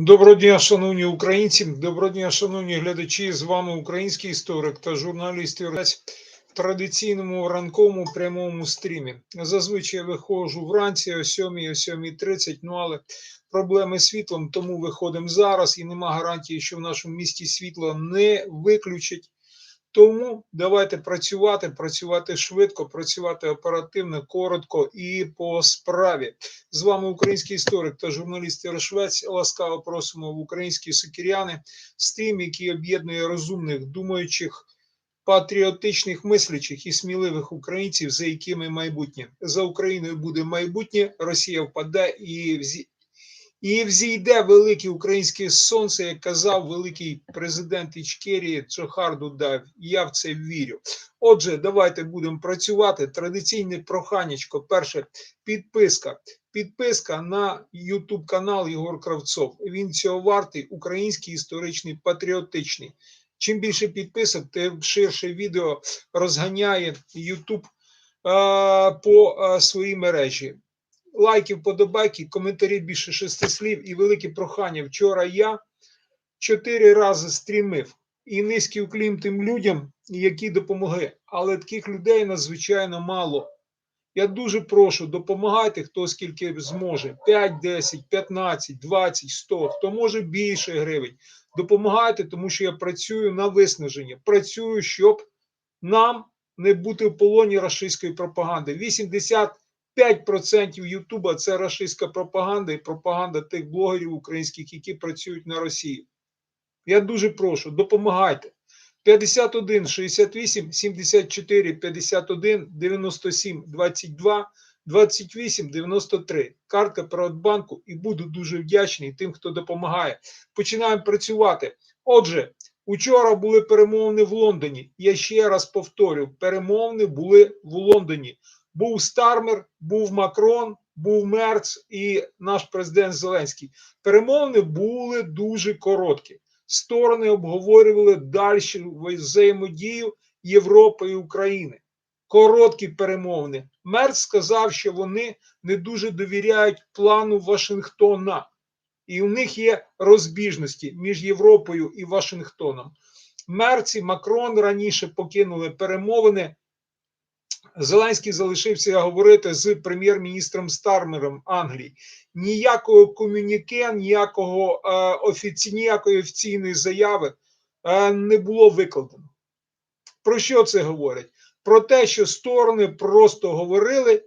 Доброго дня, шановні українці, доброго дня, шановні глядачі. З вами український історик та журналіст в традиційному ранковому прямому стрімі. Зазвичай виходжу вранці о 7, о 7.30, ну але проблеми з світлом, тому виходимо зараз і нема гарантії, що в нашому місті світло не виключать. Тому давайте працювати, працювати швидко, працювати оперативно, коротко і по справі. З вами український історик та журналіст Ярошвець. Ласкаво просимо в українські сокіряни, стрім, який об'єднує розумних, думаючих, патріотичних, мислячих і сміливих українців, за якими майбутнє за Україною буде майбутнє. Росія впаде і. І взійде велике українське сонце, як казав великий президент Ічкерії Чохар Дудаєв. Я в це вірю. Отже, давайте будемо працювати. Традиційне проханечко. Перше, підписка. Підписка на YouTube канал Єгор Кравцов. Він цього вартий, український, історичний, патріотичний. Чим більше підписок, тим ширше відео розганяє YouTube по своїй мережі лайків, подобайки, коментарі більше шести слів і велике прохання. Вчора я чотири рази стрімив і низький уклін тим людям, які допомогли. Але таких людей надзвичайно мало. Я дуже прошу, допомагайте, хто скільки зможе: 5, 10, 15, 20, 100, хто може більше гривень. Допомагайте, тому що я працюю на виснаження. Працюю, щоб нам не бути в полоні рашистської пропаганди. 80 5% Ютуба це рашистська пропаганда і пропаганда тих блогерів українських, які працюють на Росію. Я дуже прошу, допомагайте. 51 68 74 51 97 22 28 93. Картка Приватбанку і буду дуже вдячний тим, хто допомагає. Починаємо працювати. Отже, учора були перемовини в Лондоні. Я ще раз повторю: перемовини були в Лондоні. Був Стармер, був Макрон, був Мерц і наш президент Зеленський. Перемовини були дуже короткі. Сторони обговорювали далі взаємодію Європи і України. Короткі перемовини. Мерц сказав, що вони не дуже довіряють плану Вашингтона, і у них є розбіжності між Європою і Вашингтоном. Мерц і Макрон раніше покинули перемовини. Зеленський залишився говорити з прем'єр-міністром Стармером Англії. Ніякого комюніке, ніякого е, офіці, ніякої офіційної заяви е, не було викладено. Про що це говорить? Про те, що сторони просто говорили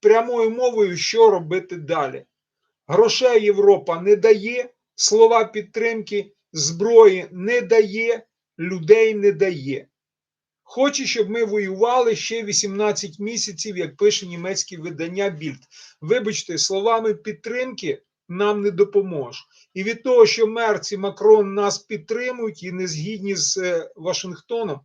прямою мовою, що робити далі. Грошей Європа не дає, слова підтримки, зброї не дає, людей не дає. Хоче, щоб ми воювали ще 18 місяців, як пише німецьке видання Більд. Вибачте, словами підтримки нам не допоможе. І від того, що Мерц і Макрон нас підтримують і не згідні з е, Вашингтоном,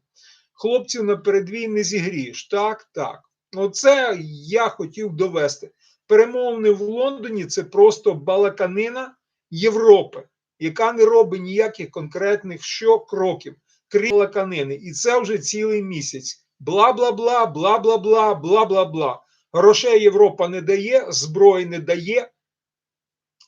хлопців на передвій не зігрієш. Так, так. Оце я хотів довести. Перемовини в Лондоні це просто балаканина Європи, яка не робить ніяких конкретних що кроків крім лаканини. І це вже цілий місяць. Бла бла бла, бла бла бла, бла бла бла. Грошей Європа не дає, зброї не дає,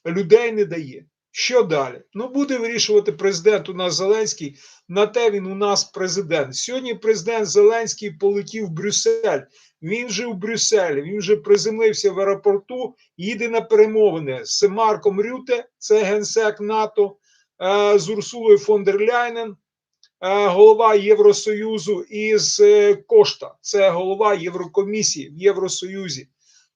людей не дає. Що далі? Ну, буде вирішувати президент у нас Зеленський. На те він у нас президент. Сьогодні президент Зеленський полетів в Брюссель. Він вже в Брюсселі, він вже приземлився в аеропорту, їде на перемовини з Марком Рюте, це генсек НАТО, е, з Урсулою фон дер Ляйнен, голова Євросоюзу із е, Кошта, це голова Єврокомісії в Євросоюзі.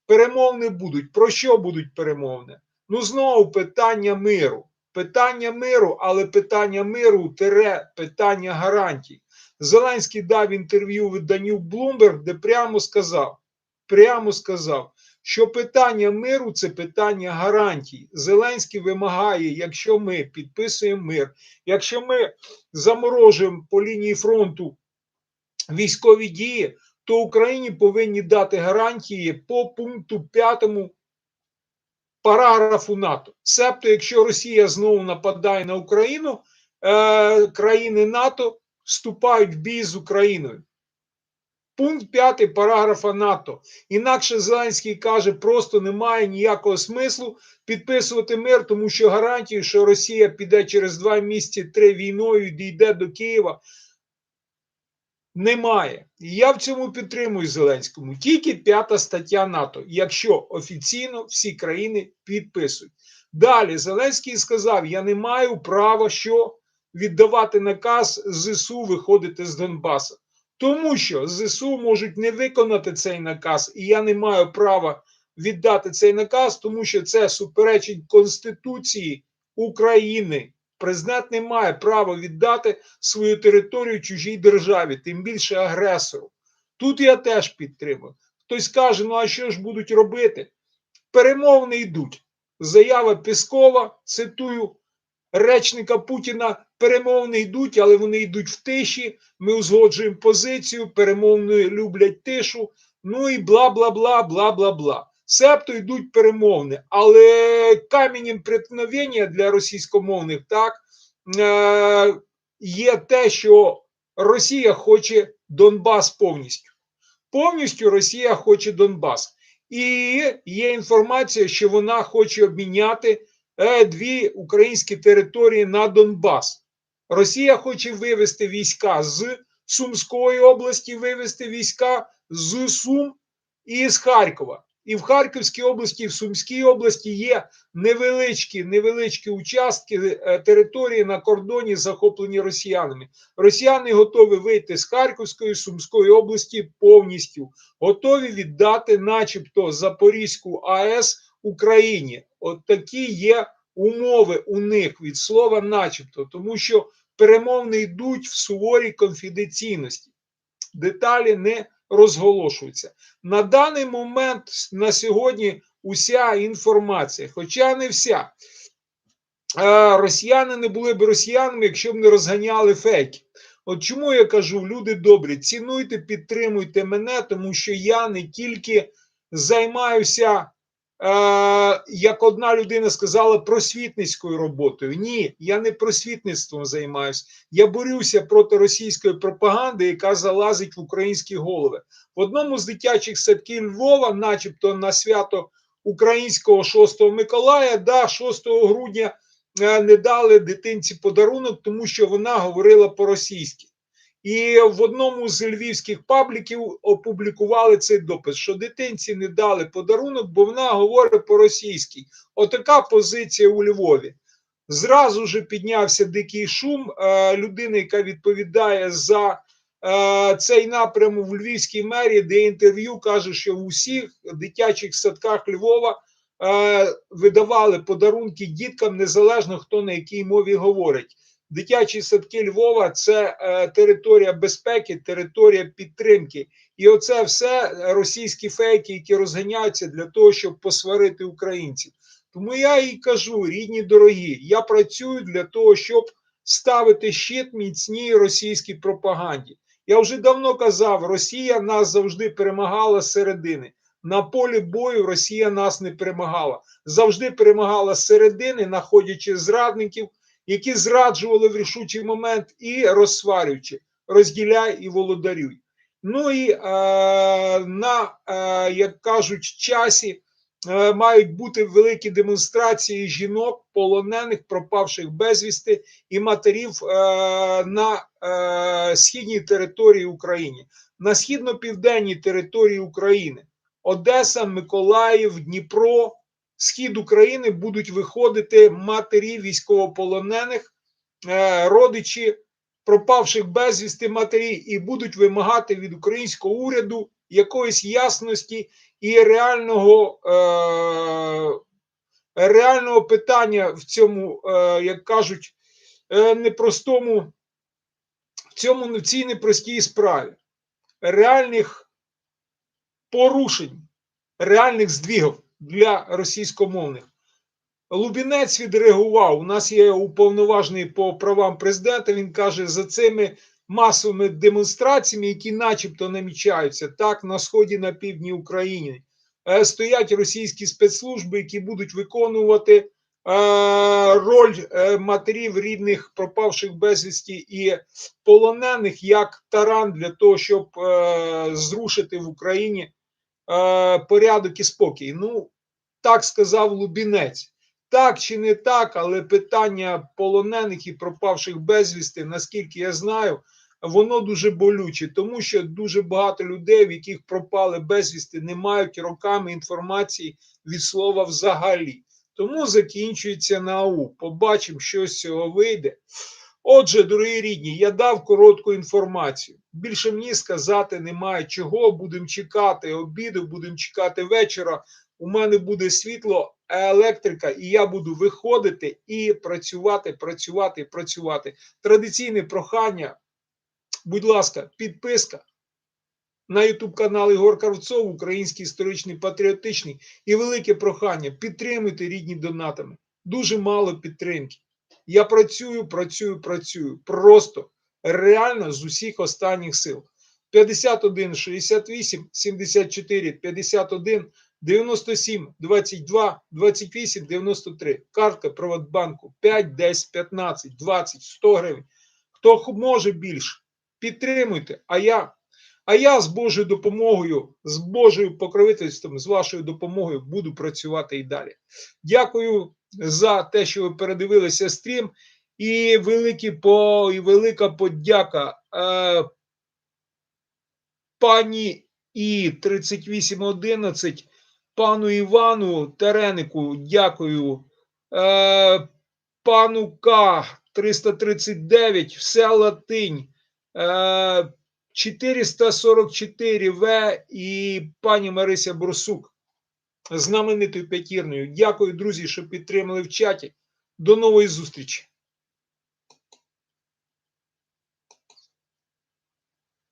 Перемовини будуть. Про що будуть перемовини? Ну, знову питання миру. Питання миру, але питання миру тере питання гарантій. Зеленський дав інтерв'ю виданню Bloomberg, де прямо сказав: прямо сказав, що питання миру це питання гарантій. Зеленський вимагає, якщо ми підписуємо мир, якщо ми заморожуємо по лінії фронту військові дії, то Україні повинні дати гарантії по пункту 5 параграфу НАТО. Себто, якщо Росія знову нападає на Україну, е, країни НАТО вступають в бій з Україною. Пункт 5 параграфа НАТО. Інакше Зеленський каже, просто немає ніякого смислу підписувати мир, тому що гарантію, що Росія піде через два місяці три війною і дійде до Києва, немає. І я в цьому підтримую Зеленському. Тільки п'ята стаття НАТО, якщо офіційно всі країни підписують. Далі Зеленський сказав: Я не маю права що віддавати наказ ЗСУ виходити з Донбаса. Тому що ЗСУ можуть не виконати цей наказ, і я не маю права віддати цей наказ, тому що це суперечить Конституції України. Президент не має права віддати свою територію чужій державі, тим більше агресору. Тут я теж підтримую. Хтось каже: ну а що ж будуть робити? Перемовини йдуть. Заява Піскова, цитую речника Путіна: перемовини йдуть, але вони йдуть в тиші. Ми узгоджуємо позицію, перемовини люблять тишу. Ну і бла бла бла, бла бла бла. Себто йдуть перемовини, але камінням преткновення для російськомовних так е, є те, що Росія хоче Донбас повністю. Повністю Росія хоче Донбас. І є інформація, що вона хоче обміняти е, дві українські території на Донбас. Росія хоче вивести війська з Сумської області, вивести війська з Сум і з Харкова. І в Харківській області, і в Сумській області є невеличкі невеличкі участки е, території на кордоні, захоплені росіянами. Росіяни готові вийти з Харківської Сумської області повністю, готові віддати, начебто, Запорізьку АЕС Україні. От такі є умови у них від слова, начебто, тому що перемовини йдуть в суворій конфіденційності. Деталі не розголошуються. На даний момент на сьогодні уся інформація, хоча не вся. Росіяни не були б росіянами, якщо б не розганяли фейки. От чому я кажу, люди добрі, цінуйте, підтримуйте мене, тому що я не тільки займаюся як одна людина сказала, просвітницькою роботою. Ні, я не просвітництвом займаюся. Я борюся проти російської пропаганди, яка залазить в українські голови. В одному з дитячих садків Львова, начебто на свято українського 6 Миколая, да, 6 грудня е, не дали дитинці подарунок, тому що вона говорила по-російськи. І в одному з львівських пабліків опублікували цей допис, що дитинці не дали подарунок, бо вона говорить по-російськи. Отака позиція у Львові. Зразу ж піднявся дикий шум. Е, людина, яка відповідає за е, цей напрям в Львівській мерії, де інтерв'ю каже, що в усіх дитячих садках Львова е, видавали подарунки діткам незалежно хто на якій мові говорить дитячі садки Львова це е, територія безпеки, територія підтримки. І оце все російські фейки, які розганяються для того, щоб посварити українців. Тому я і кажу, рідні дорогі, я працюю для того, щоб ставити щит міцній російській пропаганді. Я вже давно казав, Росія нас завжди перемагала середини. На полі бою Росія нас не перемагала. Завжди перемагала середини, знаходячи зрадників, які зраджували в рішучий момент і розсварюючи, розділяй і володарюй. Ну і е, на, е, як кажуть, часі е, мають бути великі демонстрації жінок, полонених, пропавших безвісти і матерів е, на е, східній території України, на східно-південній території України, Одеса, Миколаїв, Дніпро схід України будуть виходити матері військовополонених, е, родичі пропавших безвісти матері, і будуть вимагати від українського уряду якоїсь ясності і реального. Е, реального питання в цьому, е, як кажуть, непростому, в цьому в цій непростій справі, реальних порушень, реальних здвігів для російськомовних. Лубінець відреагував. У нас є уповноважений по правам президента. Він каже, за цими масовими демонстраціями, які, начебто, намічаються так на сході на півдні України, е, стоять російські спецслужби, які будуть виконувати е, роль е, матерів рідних пропавших безвісті і полонених як таран для того, щоб зрушити в Україні порядок і спокій. Ну, так сказав Лубінець. Так чи не так, але питання полонених і пропавших безвісти, наскільки я знаю, воно дуже болюче, тому що дуже багато людей, в яких пропали безвісти, не мають роками інформації від слова взагалі. Тому закінчується НАУ. Побачимо, що з цього вийде. Отже, дорогі рідні, я дав коротку інформацію. Більше мені сказати немає чого. Будемо чекати обіду, будемо чекати вечора. У мене буде світло, електрика, і я буду виходити і працювати, працювати, працювати. Традиційне прохання. Будь ласка, підписка на YouTube канал Ігор Кравцов, Український історичний патріотичний. І велике прохання підтримуйте рідні донатами. Дуже мало підтримки. Я працюю, працюю, працюю. Просто реально з усіх останніх сил. 51 68 74 51 97 22 28 93. Картка Приватбанку 5, 10, 15, 20, 100 гривень. Хто може більше, підтримуйте. А я, а я з Божою допомогою, з Божою покровительством, з вашою допомогою буду працювати і далі. Дякую за те, що ви передивилися стрім. І великі по, і велика подяка е, пані І 3811, пану Івану Теренику, дякую. Е, пану К 339, все латинь. Е, 444 В і пані Марися Бурсук знаменитою п'ятірною. Дякую, друзі, що підтримали в чаті. До нової зустрічі.